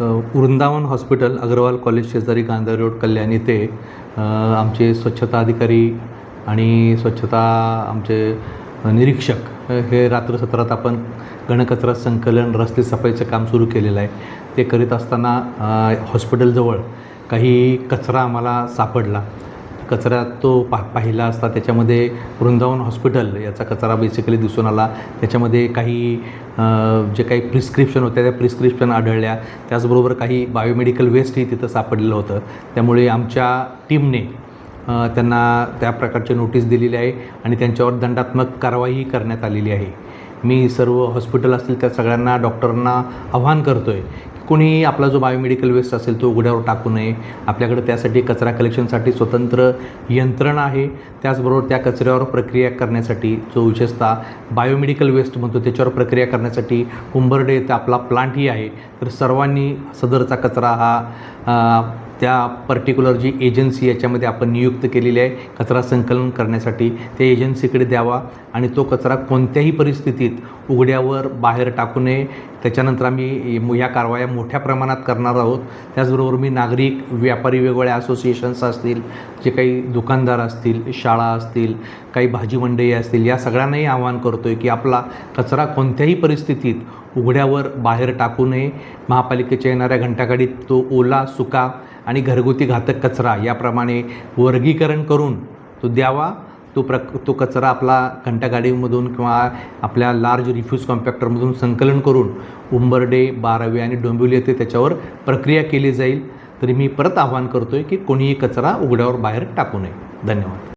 Vrindavan hospital Agarwal college शेजारी Gandhar road कल्याण इथे आमचे स्वच्छता अधिकारी आणि स्वच्छता आमचे निरीक्षक हे रात्र सत्रात आपण घनकचरा संकलन रस्ते सफाईचं काम सुरू केलेलं आहे. ते करीत असताना हॉस्पिटलजवळ काही कचरा आम्हाला सापडला. कचरा तो पा पाहिला असता त्याच्यामध्ये वृंदावन हॉस्पिटल याचा कचरा बेसिकली दिसून आला. त्याच्यामध्ये काही जे काही प्रिस्क्रिप्शन होत्या त्या प्रिस्क्रिप्शन आढळल्या. त्याचबरोबर काही बायोमेडिकल वेस्टही तिथं सापडलेलं होतं. त्यामुळे आमच्या टीमने त्यांना त्या प्रकारची नोटीस दिलेली आहे आणि त्यांच्यावर दंडात्मक कारवाईही करण्यात आलेली आहे. मी सर्व हॉस्पिटल असतील त्या सगळ्यांना डॉक्टरांना आव्हान करतो आहे की कोणी आपला जो बायोमेडिकल वेस्ट असेल तो उघड्यावर टाकू नये. आपल्याकडे त्यासाठी कचरा कलेक्शनसाठी स्वतंत्र यंत्रणा आहे. त्याचबरोबर त्या कचऱ्यावर प्रक्रिया करण्यासाठी जो विशेषतः बायोमेडिकल वेस्ट म्हणतो त्याच्यावर प्रक्रिया करण्यासाठी उंबर्डे येथे आपला प्लांटही आहे. तर सर्वांनी सदरचा कचरा हा त्या पर्टिक्युलर जी एजन्सी याच्यामध्ये आपण नियुक्त केलेली आहे कचरा संकलन करण्यासाठी त्या एजन्सीकडे द्यावा आणि तो कचरा कोणत्याही परिस्थितीत उघड्यावर बाहेर टाकू नये. त्याच्यानंतर आम्ही या कारवाया मोठ्या प्रमाणात करणार आहोत. त्याचबरोबर मी नागरिक व्यापारी वेगवेगळ्या असोसिएशन्स असतील जे काही दुकानदार असतील शाळा असतील काही भाजी मंडई असतील या सगळ्यांनाही आवाहन करतो आहे की आपला कचरा कोणत्याही परिस्थितीत उघड्यावर बाहेर टाकू नये. महापालिकेच्या येणाऱ्या घंटागाडीत तो ओला सुका आणि घरगुती घातक कचरा याप्रमाणे वर्गीकरण करून तो द्यावा. तो प्रक तो कचरा आपला घंटागाडीमधून किंवा आपल्या लार्ज रिफ्यूज कॉम्पॅक्टरमधून संकलन करून उंबरडे बारावे आणि डोंबिवली येथे त्याच्यावर प्रक्रिया केली जाईल. तरी मी परत आवाहन करतो आहे की कोणीही कचरा उघड्यावर बाहेर टाकू नये. धन्यवाद.